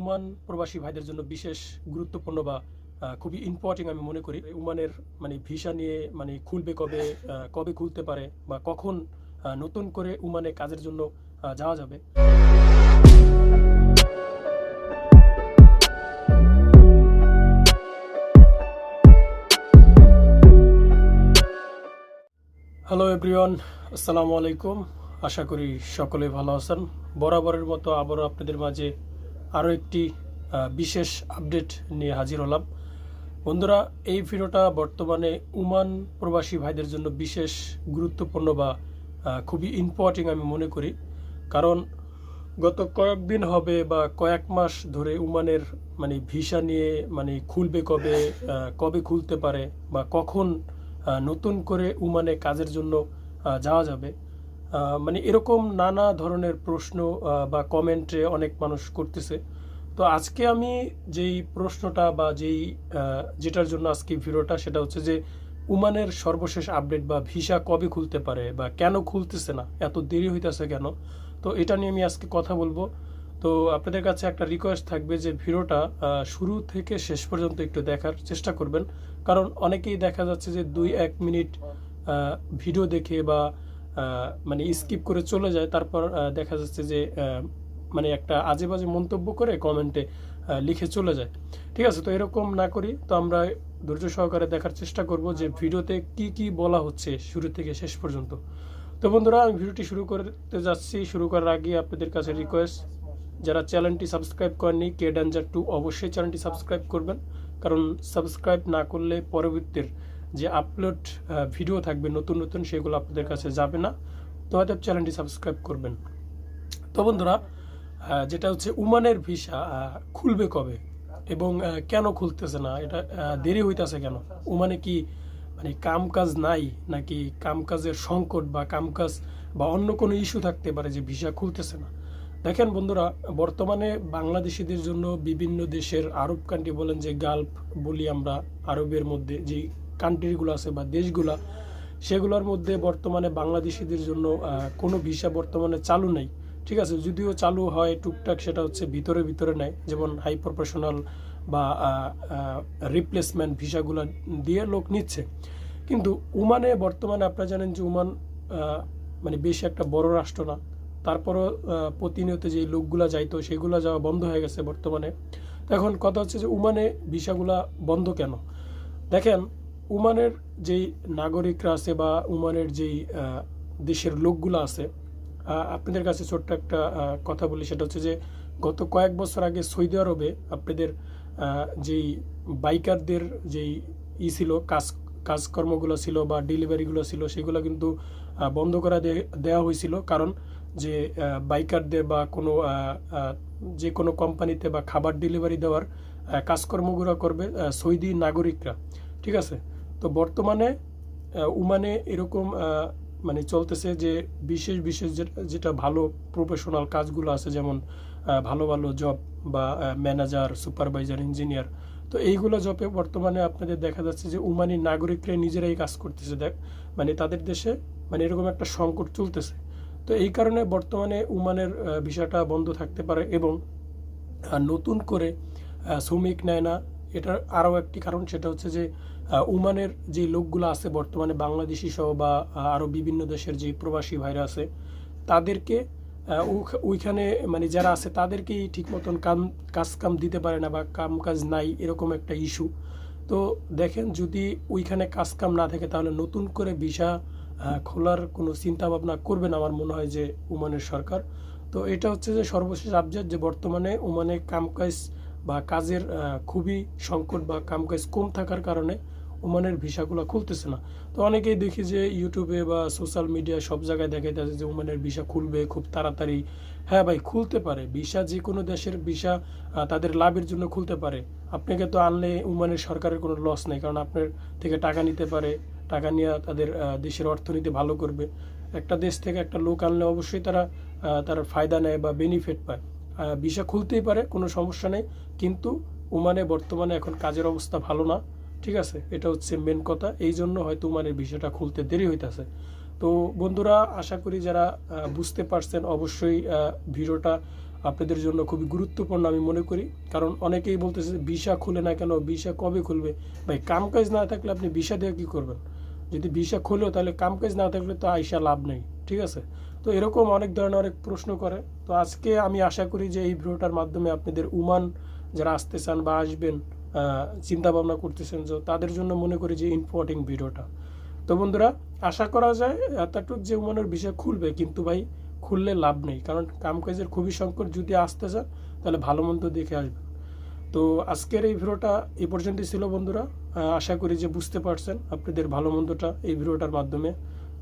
উমান প্রবাসী ভাইদের জন্য বিশেষ গুরুত্বপূর্ণ বা খুবই ইম্পর্টেন্ট আমি মনে করি। উমানের মানে ভিসা নিয়ে মানে খুলবে কবে কবে খুলতে পারে বা কখন নতুন করে উমানে কাজের জন্য যাওয়া যাবে। হ্যালো এভরিওয়ান আসসালামু আলাইকুম। আশা করি সকলে ভালো আছেন। বরাবরের মতো আবারও আপনাদের মাঝে আরও একটি বিশেষ আপডেট নিয়ে হাজির হলাম। বন্ধুরা, এই ভিডিওটা বর্তমানে উমান প্রবাসী ভাইদের জন্য বিশেষ গুরুত্বপূর্ণ বা খুবই ইম্পর্টেন্ট আমি মনে করি। কারণ গত কয়েকদিন হবে বা কয়েক মাস ধরে উমানের মানে ভিসা নিয়ে মানে খুলবে কবে কবে খুলতে পারে বা কখন নতুন করে উমানে কাজের জন্য যাওয়া যাবে মানে এরকম নানা ধরনের প্রশ্ন বা কমেন্টে অনেক মানুষ করতেছে। তো আজকে আমি যেই প্রশ্নটা বা যেই যেটার জন্য আজকে ভিডিওটা সেটা হচ্ছে যে উমানের সর্বশেষ আপডেট বা ভিসা কবে খুলতে পারে বা কেন খুলতেছে না? এত দেরি হইতেছে কেন? তো এটা নিয়ে আমি আজকে কথা বলব। তো আপনাদের কাছে একটা রিকোয়েস্ট থাকবে যে ভিডিওটা শুরু থেকে শেষ পর্যন্ত একটু দেখার চেষ্টা করবেন। কারণ অনেকেই দেখা যাচ্ছে যে দুই, এক মিনিট ভিডিও দেখে বা মানে স্কিপ করে চলে যায়। তারপর দেখা যাচ্ছে যে মানে একটা আজে বাজে মন্তব্য করে কমেন্টে লিখে চলে যায়। ঠিক আছে, তো এরকম না করি। তো আমরা ধৈর্য সহকারে দেখার চেষ্টা করব যে ভিডিওতে কি কি বলা হচ্ছে শুরু থেকে শেষ পর্যন্ত। তো বন্ধুরা, আমি ভিডিওটি শুরু করতে যাচ্ছি। শুরু করার আগে আপনাদের কাছে রিকোয়েস্ট যারা চ্যানেলটি সাবস্ক্রাইব করেননি, কে ডেঞ্জার টু অবশ্যই চ্যানেলটি সাবস্ক্রাইব করবেন। কারণ সাবস্ক্রাইব না করলে পরবর্তীর যে আপলোড ভিডিও থাকবে, নতুন নতুন, সেগুলো আপনাদের কাছে যাবে না। তো হয়তো চ্যানেলটি সাবস্ক্রাইব করবেন। তো বন্ধুরা যেটা হচ্ছে উমানের ভিসা খুলবে কবে? এবং কেন খুলতেছে না? এটা দেরি হইতাছে কেন? উমানে কি মানে কামকাজ নাই? নাকি কামকাজের সংকট বা কামকাজ বা অন্য কোনো ইস্যু থাকতে পারে যে ভিসা খুলতেছে না? দেখেন বন্ধুরা, বর্তমানে বাংলাদেশিদের জন্য বিভিন্ন দেশের আরব কান্ট্রি বলেন যে গালফ বলি আমরা, আরবের মধ্যে যে কান্ট্রিগুলো আছে বা দেশগুলা, সেগুলোর মধ্যে বর্তমানে বাংলাদেশিদের জন্য কোনো ভিসা বর্তমানে চালু নেই। ঠিক আছে, যদিও চালু হয় টুকটাক সেটা হচ্ছে ভিতরে ভিতরে নেয়, যেমন হাই প্রফেশনাল বা রিপ্লেসমেন্ট ভিসাগুলো দিয়ে লোক নিচ্ছে। কিন্তু উমানে বর্তমানে আপনারা জানেন যে উমান মানে বেশি একটা বড় রাষ্ট্র না। তারপরও প্রতিনিয়ত যে লোকগুলা যাইতো, সেগুলো যাওয়া বন্ধ হয়ে গেছে বর্তমানে। এখন কথা হচ্ছে যে উমানে ভিসাগুলা বন্ধ কেন? দেখেন, উমানের যেই নাগরিকরা আছে বা উমানের যেই দেশের লোকগুলো আছে আপনাদের কাছে ছোট্ট একটা কথা বলি, সেটা হচ্ছে যে গত কয়েক বছর আগে সৌদি আরবে আপনাদের যেই বাইকারদের যেই ই ছিল, কাজ, কাজকর্মগুলো ছিল বা ডেলিভারিগুলো ছিল, সেগুলো কিন্তু বন্ধ করা দেওয়া হয়েছিল। কারণ যে বাইকারদের বা কোনো যে কোনো কোম্পানিতে বা খাবার ডেলিভারি দেওয়ার কাজকর্মগুলো করবে সৌদি নাগরিকরা। ঠিক আছে? তো বর্তমানে উমানে এরকম মানে চলতেছে যে বিশেষ বিশেষ যেটা ভালো প্রফেশনাল কাজগুলো আছে, যেমন ভালো ভালো জব বা ম্যানেজার সুপারভাইজার ইঞ্জিনিয়ার তো এইগুলো জবে বর্তমানে আপনাদের দেখা যাচ্ছে যে উমানি নাগরিকরা নিজেরাই কাজ করতেছে। দেখ মানে তাদের দেশে মানে এরকম একটা সংকট চলতেছে। তো এই কারণে বর্তমানে উমানের ভিসাটা বন্ধ থাকতে পারে এবং নতুন করে শ্রমিক নেয় না। এটার আরও একটি কারণ সেটা হচ্ছে যে আহ, উমানের যে লোকগুলো আছে বর্তমানে বাংলাদেশি সহ বা আরও বিভিন্ন দেশের যে প্রবাসী ভাইরা আছে তাদেরকে ওইখানে মানে যারা আছে তাদেরকেই ঠিক মতন কাম কাজ কাম দিতে পারে না বা কাম কাজ নাই এরকম একটা ইস্যু তো দেখেন যদি ওইখানে কাজ কাম না থাকে তাহলে নতুন করে ভিসা খোলার কোনো চিন্তা ভাবনা করবেন আমার মনে হয় যে ওমানের সরকার। তো এটা হচ্ছে যে সর্বশেষ আপডেট যে বর্তমানে ওমানে কামকাজ বা কাজের খুবই সংকট বা কামকাজ কম থাকার কারণে ওমানের ভিসাগুলো খুলতেছে না। তো অনেকেই দেখি যে ইউটিউবে বা সোশ্যাল মিডিয়া সব জায়গায় দেখা যাচ্ছে যে ওমানের ভিসা খুলবে খুব তাড়াতাড়ি। হ্যাঁ ভাই, খুলতে পারে। ভিসা যে কোনো দেশের ভিসা তাদের লাভের জন্য খুলতে পারে। আপনাকে তো আনলে ওমানের সরকারের কোনো লস নেই, কারণ আপনার থেকে টাকা নিতে পারে। টাকা নিয়ে তাদের দেশের অর্থনীতি ভালো করবে। একটা দেশ থেকে একটা লোক আনলে অবশ্যই তারা তার ফায়দা নেয় বা বেনিফিট পায়। ভিসা খুলতেই পারে, কোনো সমস্যা নেই। কিন্তু ওমানে বর্তমানে এখন কাজের অবস্থা ভালো না, ঠিক আছে? এটা হচ্ছে মেন কথা। এই জন্য হয়তো ওমানের ভিসাটা খুলতে দেরি হইতাছে। তো বন্ধুরা, আশা করি যারা বুঝতে পারছেন, অবশ্যই ভিডিওটা আপনাদের জন্য খুবই গুরুত্বপূর্ণ আমি মনে করি। কারণ অনেকেই বলতেছে, ভিসা খুলে না কেন? ভিসা কবে খুলবে? ভাই কাম কাজ না থাকলে আপনি ভিসা দিয়ে কী করবেন? যদি ভিসা খুলেও তাহলে কাম কাজ না থাকলে তো আইসা লাভ নেই। ঠিক আছে? তো এরকম অনেক ধরনের অনেক প্রশ্ন করে। তো আজকে আমি আশা করি যে এই ভিডিওটার মাধ্যমে আপনাদের উমান যারা আসতে চান বা আসবেন চিন্তা ভাবনা করতেছেন যে তাদের জন্য মনে করি যে ইম্পর্টেন্ট ভিডিওটা। তো বন্ধুরা, আশা করা যায় এতটুক যে উমানের বিষয় খুলবে, কিন্তু ভাই খুললে লাভ নেই। কারণ কাম কাজের খুবই সংকট যদি আসতে চান, তাহলে ভালো মন্দ দেখে আসবেন। তো আজকের এই ভিডিওটা এ পর্যন্তই ছিল বন্ধুরা। আশা করি যে বুঝতে পারছেন আপনাদের ভালো মন্দটা এই ভিডিওটার মাধ্যমে।